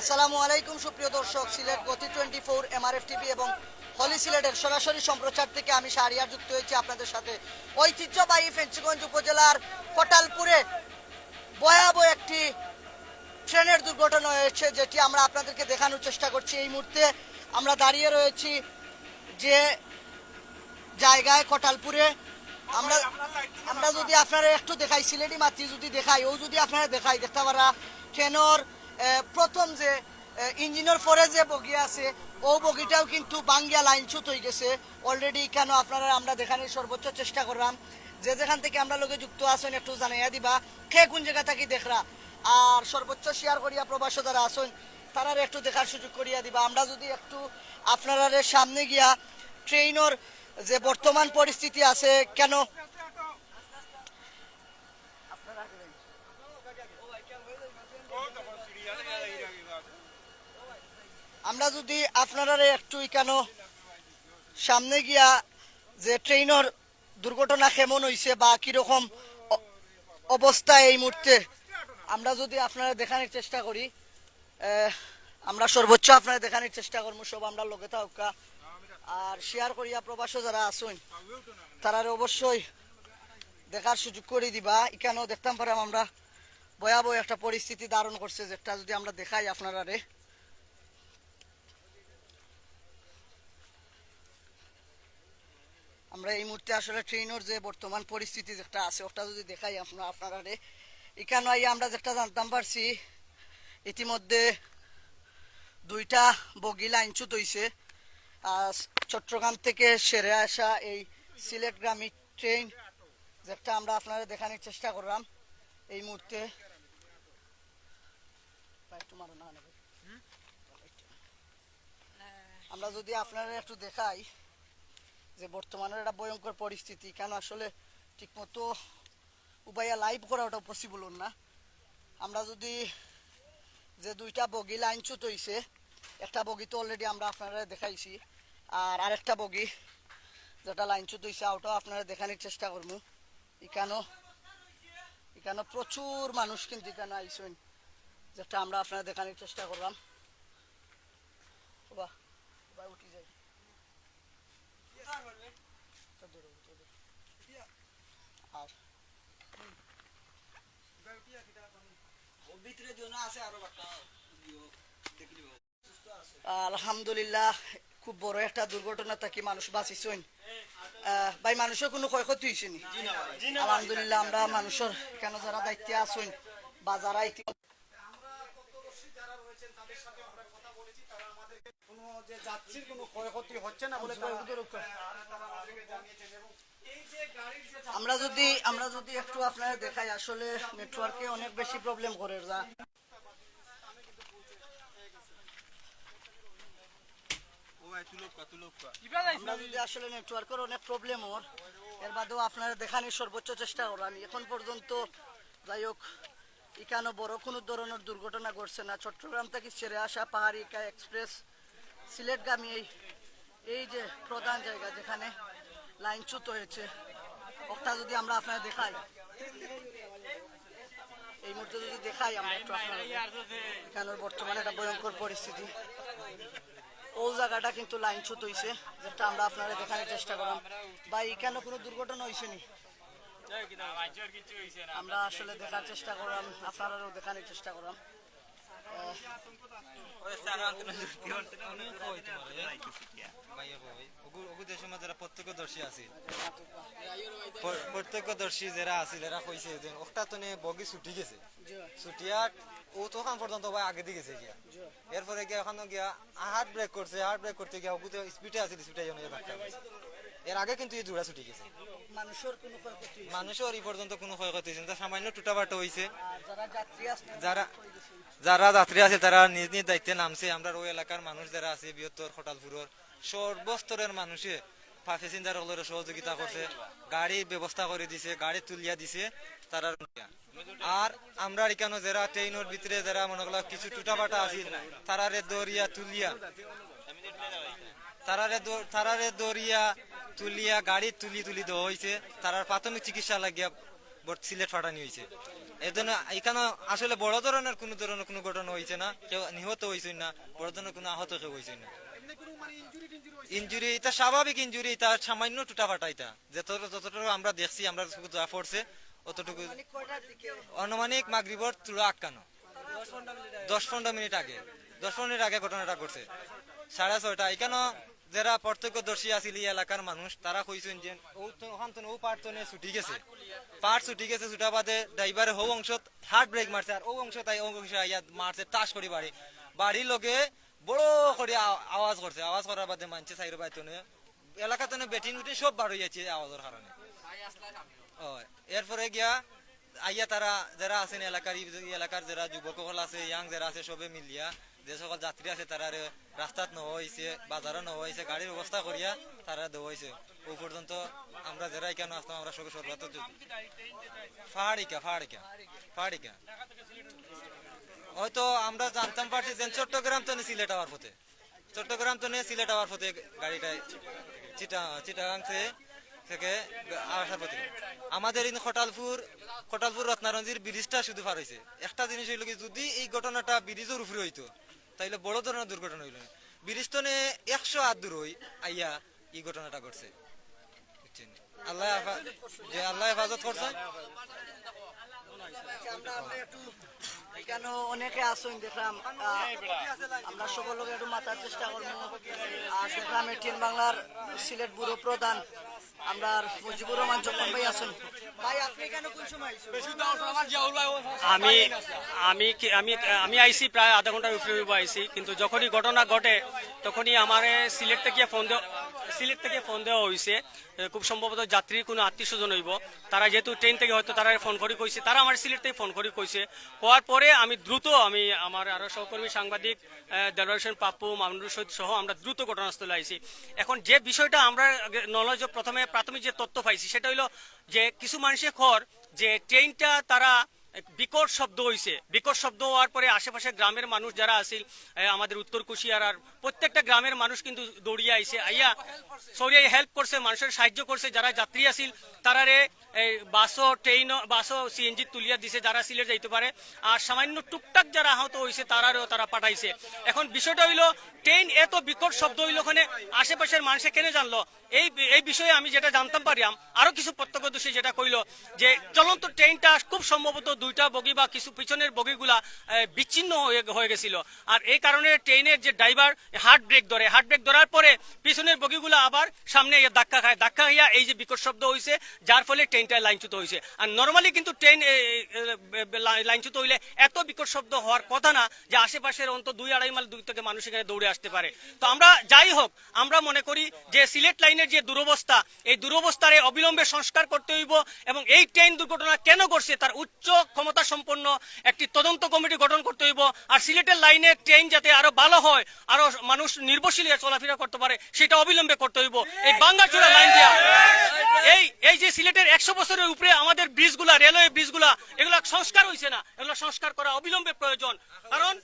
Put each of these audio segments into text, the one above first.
আসসালামু আলাইকুম, সুপ্রিয় দর্শক। সিলেট গতি টোয়েন্টি ফোর এমআরএফ টিভি এবং হলি সিলেটের সরাসরি সম্প্রচার থেকে আমি শাহরিয়ার যুক্ত হয়েছি আপনাদের সাথে। ঐতিহ্যবাহী ফেঞ্চিগঞ্জ উপজেলার কটালপুরে ভয়াবহ একটি ট্রেনের দুর্ঘটনা হয়েছে, যেটি আমরা আপনাদেরকে দেখানোর চেষ্টা করছি। এই মুহূর্তে আমরা দাঁড়িয়ে রয়েছি যে জায়গায়, কটালপুরে। আমরা আমরা যদি আপনারা একটু দেখাই, সিলেটি মাতৃ যদি দেখাই ও যদি আপনারা দেখাই দেখতে পারা ট্রেনের প্রথম যে ইঞ্জিনের পরে যে বগি আছে, ও বগিটাও কিন্তু বাঙ্গিয়া লাইন ছুট হয়ে গেছে। অলরেডি কেন আপনারা, আমরা দেখানোর সর্বোচ্চ চেষ্টা করলাম, যে যেখান থেকে আমরা লোকে যুক্ত আছেন, একটু জানাইয়া দিবা, কে কোন জায়গা থাকি দেখরা। আর সর্বোচ্চ শেয়ার করিয়া প্রবাস যারা আছেন তারা একটু দেখার সুযোগ করিয়া দিবা। আমরা যদি একটু আপনারা সামনে গিয়া ট্রেনের যে বর্তমান পরিস্থিতি আছে, কেন আমরা যদি আপনারা একটু কেন সামনে গিয়া যে ট্রেনের দুর্ঘটনা কেমন হয়েছে বা কীরকম অবস্থা এই মুহূর্তে, আমরা যদি আপনারা দেখানোর চেষ্টা করি। আমরা সর্বোচ্চ আপনারা দেখানোর চেষ্টা করব, সব আমরা লগে থাকা আর শেয়ার করিয়া প্রবাসও যারা আসুন তারা অবশ্যই দেখার সুযোগ করে দিবা। এখানেও দেখতাম পারাম আমরা ভয়াবহ একটা পরিস্থিতি ধারণ করছে, যেটা যদি আমরা দেখাই আপনারা রে আমরা এই মুহূর্তে আসলে ট্রেনের যে বর্তমান পরিস্থিতি যেটা আছে, ওটা যদি দেখাই আপনার আপনারা এখানে আইয়া আমরা যেটা জানতাম পারছি, ইতিমধ্যে দুইটা বগি লাইনচ্যুত হইছে। চট্টগ্রাম থেকে সেরে আসা এই সিলেটগ্রামী ট্রেন যেটা আমরা আপনারা দেখানোর চেষ্টা করলাম এই মুহূর্তে। আমরা যদি আপনারা একটু দেখাই। যে বর্তমানের একটা ভয়ঙ্কর পরিস্থিতি, কেন আসলে ঠিকমতো উবাইয়া লাইভ করা ওটা পসিবল না। আমরা যদি যে দুইটা বগি লাইনচ্যুত হইছে, একটা বগি তো অলরেডি আমরা আপনারা দেখাইছি, আর আরেকটা বগি যেটা লাইনচ্যুত হইছে, ওটাও আপনারা দেখানোর চেষ্টা করব। এখানেও এখানে প্রচুর মানুষ কিন্তু এখানে আইসেন, যেটা আমরা আপনারা দেখানোর চেষ্টা করলাম। বাহ উঠি যাই তো দূরে, তো দূরে। আর আলহামদুলিল্লাহ, খুব বড় একটা দুর্ঘটনা থাকি মানুষ বাঁচিছেন। ভাই, মানুষের কোনো ক্ষয়ক্ষতি হয়েছে নি? আলহামদুলিল্লাহ, আমরা মানুষের কেন যারা দায়িত্বে আছেন, বা যারা ইতিমধ্যে কোনো যে যাত্রীর কোনো ক্ষয়ক্ষতি হচ্ছে না বলে আমরা যদি আমরা যদি একটু আপনারা দেখাই আসলে নেটওয়ার্কে অনেক বেশি প্রবলেম করে যা। আমরা যদি আসলে নেটওয়ার্কের অনেক প্রবলেম ওর এর বাদেও আপনারা দেখানোর সর্বোচ্চ চেষ্টা করেন এখন পর্যন্ত যাই হোক এখানে বড় কোনো ধরনের দুর্ঘটনা ঘটছে না। চট্টগ্রাম থেকে ছেড়ে আসা পাহাড়ি একা এক্সপ্রেস, সিলেটগামী এই এই যে প্রধান জায়গা যেখানে লাইনচ্যুত হয়েছে। ওটা যদি আমরা আপনারা দেখাই। এই মুহূর্তে যদি দেখাই আমরা একটু এখানের বর্তমানে একটা ভয়ঙ্কর পরিস্থিতি। ও জায়গাটা কিন্তু লাইনচ্যুত হয়েছে যেটা আমরা আপনারা দেখানোর চেষ্টা করলাম। বা এখানে কোনো দুর্ঘটনা হয়েছে নি? আমরা আসলে দেখার চেষ্টা করলাম, আপনারাও দেখানোর চেষ্টা করলাম। যে গেছে। আগে গেছে গিয়া। এরপরে গিয়া হার্ট ব্রেক করছে হার্ট ব্রেক করতে গিয়া স্পিডে আছে স্পিডে এর আগে কিন্তু এই জোড়া ছুটি গেছে। মানুষের কোনো ক্ষয়ক্ষতি মানুষের এই পর্যন্ত কোনো ক্ষয়ক্ষতি হয়েছে না। সামান্য টুটাবাটো হয়েছে। যারা যারা যাত্রী আছে তারা নিজ নিজ দায়িত্বে নামছে। আমরা ওই এলাকার মানুষ যারা আছে বৃহত্তর খটালপুরের সর্বস্তরের মানুষে প্যাসেঞ্জার হলের সহযোগিতা করছে। গাড়ির ব্যবস্থা করে দিছে গাড়ি তুলিয়া দিছে তারা। আর আমরা এখানে যারা ট্রেনের ভিতরে যারা মনে করল কিছু টুটাপাটা আছে তারারে দরিয়া তুলিয়া তারারে তারারে দরিয়া তুলিয়া গাড়ি তুলি তুলি দেওয়া হয়েছে তারার প্রাথমিক চিকিৎসা লাগিয়া সিলেট ফাটানি হয়েছে এই জন্য এখানে আসলে বড় ধরনের কোনো ধরনের কোনো ঘটনা হয়েছে না। কেউ নিহত হয়েছে না, বড় ধরনের কোনো আহত কেউ হয়েছে না। ইঞ্জুরি এটা স্বাভাবিক ইঞ্জুরি এটা সামান্য টুটা ফাটা এটা যতটুকু যতটুকু আমরা দেখছি, আমরা যা পড়ছে, অতটুকু মানে অনুমানিক মাগরিবর তুলা আটকানো। দশ পনেরো মিনিট আগে, দশ পনেরো মিনিট আগে ঘটনাটা ঘটছে। সাড়ে ছয়টা এখানে যারা প্রত্যক্ষদর্শী আছিল এই এলাকার মানুষ, তারা কইছেন যে ওখান ও পার্ট ছুটি গেছে। পার্ট ছুটি গেছে, ছুটা বাদে ড্রাইভারে হৌ অংশত হার্ট ব্রেক মারছে আর ও অংশ তাই অংশ মারছে টাস করে বাড়ি। বাড়ির লগে বড় করে আওয়াজ করছে। আওয়াজ করার বাদে মানছে সাইড বাইতো এলাকাতে বেটিং উঠিন সব বার হইয়াছে আওয়াজের কারণে। ও এরপরে গিয়া আইয়া তারা, যারা আছেন এলাকার এলাকার যারা যুবক আছে, ইয়াং যারা আছে, সবে মিলিয়া যে সকল যাত্রী আছে তারা রাস্তাত নেওয়া হয়েছে বাজারও নেওয়া হয়েছে গাড়ির ব্যবস্থা করিয়া তারা দেওয়া হয়েছে ও পর্যন্ত আমরা যারা এখানে আসতাম আমরা সবে সর্বাত পাহাড়িকা পাহাড়িকা পাহাড়িকা হয়তো আমরা জানতাম পারছি যে চট্টগ্রাম তো নিয়ে সিলেট আওয়ার পথে। চট্টগ্রাম তো নিয়ে সিলেট আওয়ার পথে গাড়িটায় চিটা, চিটাগাং থেকে আসার পথে। আমাদের এই খটালপুর খটালপুর রত্নারঞ্জির ব্রিজটা শুধু পার হয়েছে একটা জিনিস হইল কি, যদি এই ঘটনাটা ব্রিজের উপরে হইতো তাইলে বড় ধরনের দুর্ঘটনা হইল। না ব্রিজ তো একশো হাত দূর হই আইয়া এই ঘটনাটা ঘটছে? আল্লাহ যে আল্লাহ হেফাজত করছে। অনেকে দেখলাম আমরা সকলকে একটু মাথার চেষ্টা করব। আর বাংলার সিলেট ব্যুরো প্রধান আমরা মুজিবুর রহমান যখন ভাই আসুন। ভাই আপনি এখানে কোন সময় আমি আমি কি- আমি আমি আইসি প্রায় আধা ঘণ্টার উপরে আইসি কিন্তু যখনই ঘটনা ঘটে তখনই আমার সিলেট থেকে ফোন দেওয়া সিলেট থেকে ফোন দেওয়া হয়েছে খুব সম্ভবত যাত্রীর কোনো আত্মীয় স্বজন হইব। তারা যেহেতু ট্রেন থেকে হয়তো তারা ফোন করে কইছে, তারা আমার সিলেট থেকে ফোন করে কইছে। কোয়ার পরে আমি দ্রুত আমি আমার আরও সহকর্মী, সাংবাদিক দেলোয়ার পাপ্পু মামুনুর সহিত সহ আমরা দ্রুত ঘটনাস্থলে আইছি। এখন যে বিষয়টা আমরা নলেজ প্রথমে, প্রাথমিক যে তথ্য পাইছি, সেটা হইল যে কিছু মানুষের খর যে ট্রেনটা তারা বিকট শব্দ হইছে। বিকট শব্দ হওয়ার পরে আশেপাশে গ্রামের মানুষ যারা আছিল আমাদের উত্তর কুশিয়ার আর প্রত্যেকটা গ্রামের মানুষ কিন্তু দৌড়িয়ে আইছে। আইয়া সরিয়ে হেল্প করছে, মানুষের সাহায্য করছে, যারা যাত্রী আছিল তারারে বাসও ট্রেন বাসও সিএনজি তুলিয়া দিছে, যারা সিলেট যাইতে পারে। আর সামান্য টুকটাক যারা আহত হইছে, তারারও তারা পাঠাইছে। এখন বিষয়টা হইল ট্রেন এত বিকট শব্দ হইল ওখানে, আশেপাশের মানুষে কেন জানলো? এই এই বিষয়ে আমি যেটা জানতাম পারিয়াম আরও কিছু প্রত্যক্ষদর্শী যেটা কইলো যে চলন্ত ট্রেনটা খুব সম্ভবত দুইটা বগি বা কিছু পিছনের বগিগুলা বিচ্ছিন্ন হয়ে গেছিল। আর এই কারণে ট্রেনের যে ড্রাইভার হার্ট ব্রেক ধরে, হার্ট ব্রেক ধরার পরে পিছনের বগিগুলা আবার সামনে ধাক্কা খায়। ধাক্কা খাইয়া এই যে বিকট শব্দ হয়েছে যার ফলে ট্রেনটা লাইনচ্যুত হয়েছে আর নর্মালি কিন্তু ট্রেন লাইনচ্যুত হইলে এত বিকট শব্দ হওয়ার কথা না যে আশেপাশের অন্ত দুই আড়াই মাইল দূর থেকে মানুষ এখানে দৌড়ে আসতে পারে। তো আমরা যাই হোক, আমরা মনে করি যে সিলেট লাইনের যে দুরবস্থা, এই দুরবস্থারে অবিলম্বে সংস্কার করতে হইব এবং এই ট্রেন দুর্ঘটনা কেন ঘটছে তার উচ্চ ক্ষমতা সম্পন্ন একটি তদন্ত কমিটি গঠন করতে হইব আর সিলেটের লাইনে ট্রেন যাতে আরও ভালো হয়, আরও মানুষ নির্ভরশীল চলাফেরা করতে পারে, সেটা অবিলম্বে করতে হইব। এই বাঙ্গাচুরা লাইন দিয়া, এই এই যে সিলেটের একশো বছরের উপরে আমাদের ব্রিজগুলা রেলওয়ে ব্রিজগুলা এগুলা সংস্কার হয়েছে না। এগুলো সংস্কার করা অবিলম্বে প্রয়োজন। কারণ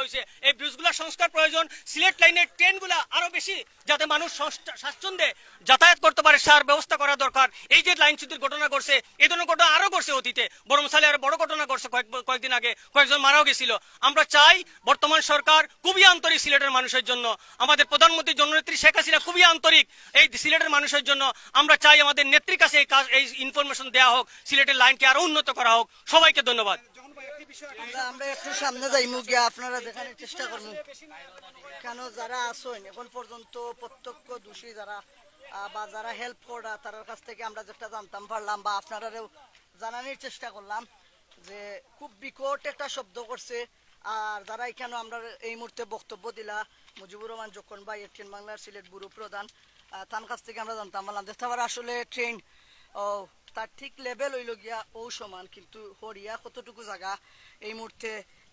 হয়েছে এই ব্রিজগুলা সংস্কার প্রয়োজন, সিলেট লাইনের ট্রেনগুলা আরও বেশি যাতে মানুষ স্বাচ্ছন্দ্যে যাতায়াত করতে পারে, সার ব্যবস্থা করা দরকার। এই যে লাইন চ্যুতির ঘটনা ঘটছে এই ধরনের ঘটনা আরও ঘটছে অতীতে। বরমসালে আরও বড় ঘটনা ঘটছে কয়েকদিন আগে। কয়েকজন মারাও গেছিল। আমরা চাই বর্তমান সরকার খুবই আন্তরিক সিলেটের মানুষের জন্য। আমাদের প্রধানমন্ত্রী জননেত্রী শেখ হাসিনা খুবই আন্তরিক এই সিলেটের মানুষের জন্য। আমরা চাই আমাদের নেত্রীর কাছে এই ইনফরমেশন দেওয়া হোক, সিলেটের লাইনকে আরও উন্নত করা হোক। সবাইকে ধন্যবাদ। আমরা একটু সামনে যাই গিয়া আপনারা দেখানোর চেষ্টা করব কেন যারা আসেন এখন পর্যন্ত প্রত্যক্ষ দোষী যারা বা যারা হেল্প করা তার কাছ থেকে আমরা যেটা জানতাম, পারলাম বা আপনারাও জানানোর চেষ্টা করলাম যে খুব বিকট একটা শব্দ করছে। আর যারা এখানে আমরা এই মুহূর্তে বক্তব্য দিলা, মুজিবুর রহমান যখন বা এটিএন বাংলার সিলেট ব্যুরো প্রধান তার কাছ থেকে আমরা জানতাম পারলাম দেখতে আসলে ট্রেন ও তার ঠিক লেভেল হইল গিয়া ও সমান, কিন্তু হরিয়া কতটুকু জায়গা এই মুহূর্তে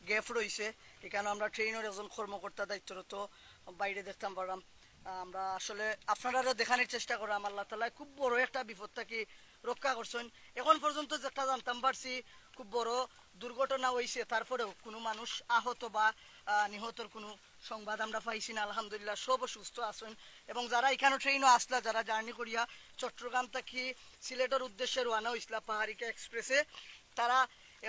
গ্যাপ রয়েছে এখানে আমরা ট্রেনের একজন কর্মকর্তা দায়িত্বরত বাইরে দেখতাম পারলাম আমরা আসলে আপনারা দেখানোর চেষ্টা করলাম, আল্লাহ তালা খুব বড় একটা বিপদ থাকি রক্ষা করছেন। এখন পর্যন্ত যেটা জানতাম পারছি খুব বড় দুর্ঘটনা হয়েছে তারপরেও কোনো মানুষ আহত বা নিহতর কোনো সংবাদ আমরা পাইছি না। আলহামদুলিল্লাহ সব সুস্থ আছেন এবং যারা এখানে ট্রেনও আসলা, যারা জার্নি করিয়া চট্টগ্রাম থেকে সিলেটের উদ্দেশ্যে রওনা হয়েছিল পাহাড়িকা এক্সপ্রেসে, তারা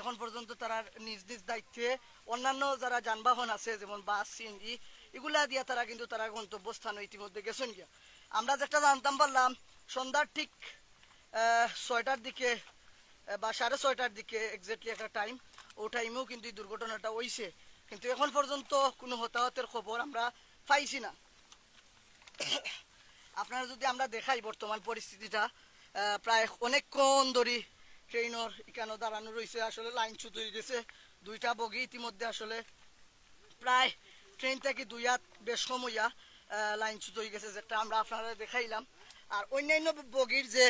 এখন পর্যন্ত তারা নিজ নিজ দায়িত্বে অন্যান্য যারা যানবাহন আছে, যেমন বাস, সিএনজি, এগুলা দিয়া তারা কিন্তু তারা গন্তব্যস্থানে ইতিমধ্যে গেছেন গিয়া। আমরা যেটা জানতাম পারলাম, সন্ধ্যার ঠিক ছয়টার দিকে বা সাড়ে ছয়টার দিকে এক্স্যাক্টলি একটা টাইম ও টাইমেও কিন্তু এই দুর্ঘটনাটা হইছে। কিন্তু এখন পর্যন্ত কোনো হতাহতের খবর আমরা পাইছি না। আপনারা যদি আমরা দেখাই বর্তমান পরিস্থিতিটা প্রায় অনেকক্ষণ ধরে ট্রেনের এখানে দাঁড়ানো রয়েছে আসলে লাইন হয়ে গেছে, দুইটা বগি ইতিমধ্যে আসলে প্রায় ট্রেন থেকে দুই হাত বেশ সময়া লাইন হয়ে গেছে, যেটা আমরা আপনারা দেখাইলাম। আর অন্যান্য বগির যে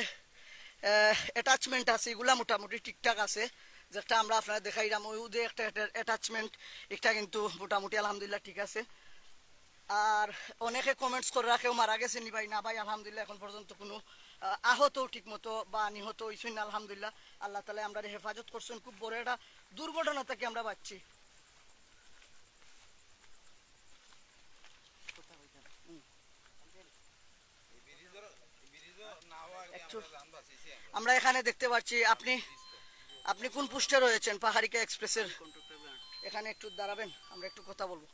অ্যাটাচমেন্ট আছে এগুলা মোটামুটি ঠিকঠাক আছে। যেটা আমরা আপনারা দেখাইলাম ওই যে একটা অ্যাটাচমেন্ট এটা কিন্তু মোটামুটি আলহামদুলিল্লাহ ঠিক আছে। আর অনেকে কমেন্টস করে রাখেও মারা গেছে নি ভাই। না ভাই আলহামদুলিল্লাহ এখন পর্যন্ত কোনো আহ, আহত ঠিক মতো বা নিহত হইছেন না আলহামদুলিল্লাহ। আল্লাহ তালা আমরা হেফাজত করছেন। খুব বড় একটা দুর্ঘটনা থেকে আমরা পাচ্ছি আমরা এখানে দেখতে পাচ্ছি আপনি আপনি কোন পুষ্টে রয়েছেন? পাহাড়িকা এক্সপ্রেসের। এখানে একটু দাঁড়াবেন আমরা একটু কথা বলব।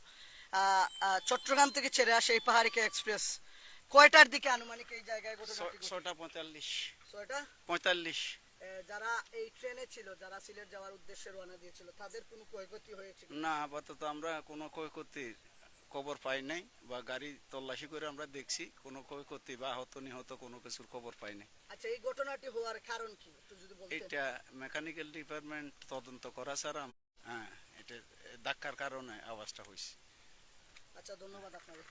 চট্টগ্রাম থেকে ছেড়ে আসে এই পাহাড়িকা এক্সপ্রেস। কয়টার দিকে আনুমানিক এই জায়গায়? ছটা পঁয়তাল্লিশ। ছয়টা? পঁয়তাল্লিশ। যারা এই ট্রেনে ছিল যারা সিলেট যাওয়ার উদ্দেশ্যে রওনা দিয়েছিল তাদের কোনো ক্ষয়ক্ষতি হয়েছে কিনা? না আপাতত আমরা কোনো ক্ষয়ক্ষতির খবর পাই নাই বা গাড়ি তল্লাশি করে আমরা দেখছি কোনো ক্ষয়ক্ষতি বা আহত নিহত কোনো কিছুর খবর পাই নাই। আচ্ছা এই ঘটনাটি হওয়ার কারণ কি? একটু যদি বলতেন। এটা মেকানিক্যাল ডিপার্টমেন্ট তদন্ত করা ছাড়া হ্যাঁ এটা ধাক্কার কারণে আওয়াজটা হয়েছে আচ্ছা ধন্যবাদ আপনাকে।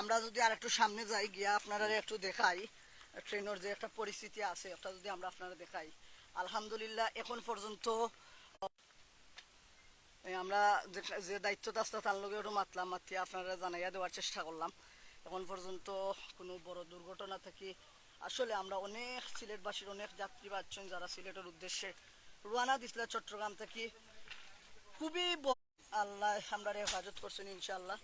আমরা যদি আর একটু সামনে যাই গিয়া আপনারা একটু দেখাই ট্রেনের যে একটা পরিস্থিতি আছে একটা যদি আমরা আপনারা দেখাই। আলহামদুলিল্লাহ এখন পর্যন্ত আমরা যে- দায়িত্বটা আসতে তার লগে ওটা মাতলাম মাতি আপনারা জানাইয়া দেওয়ার চেষ্টা করলাম। এখন পর্যন্ত কোনো বড় দুর্ঘটনা থেকে আসলে আমরা অনেক সিলেটবাসীর, অনেক যাত্রী পাচ্ছেন যারা সিলেটের উদ্দেশ্যে রুয়ানা দিছিল চট্টগ্রাম থেকে, খুবই আল্লাহ, আমরা হেফাজত করছেন ইনশাল্লাহ